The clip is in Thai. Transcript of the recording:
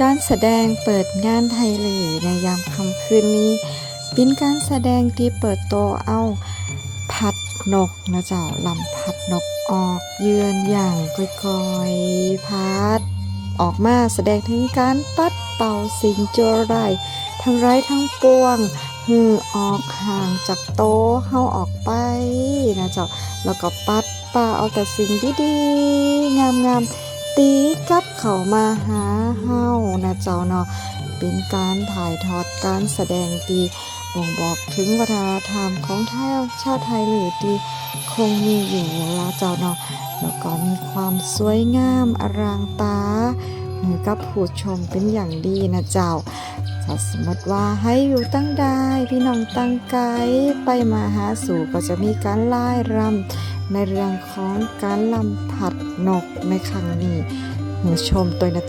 การแสดงเปิดงานไทยหรือในยามค่ำคืนนี้ เป็นการแสดงที่เปิดตัวเอาพัดนกนะเจ้าลำพัดนกออกเยือนอย่างก่อยๆพัด ออกมาแสดงถึงการปัดเป่าสิ่งชั่วร้ายทั้งไร้ทั้งปวงหือออกห่างจากโต๊ะเฮาออกไปนะเจ้าแล้วก็ปัดป่าเอาแต่สิ่งดีๆงามๆตีกลับเข้ามาหาเฮา เจ้าเนาะเป็นการถ่ายทอดการแสดงที่บ่งบอกถึงวัฒนธรรมของไทยชาติไทยหรือที่คงมีอยู่ละเจ้าเนาะแล้วก็มีความสวยงามอรางตาเหมือนกับผู้ชมเป็นอย่างดีนะเจ้าถ้าสมมติว่าให้อยู่ตั้งได้พี่น้องตั้งไกลไปมาหาสู่ก็จะมีการไล่รำในเรื่องของการลำผัดนกในครั้งนี้หูชมตัวนะ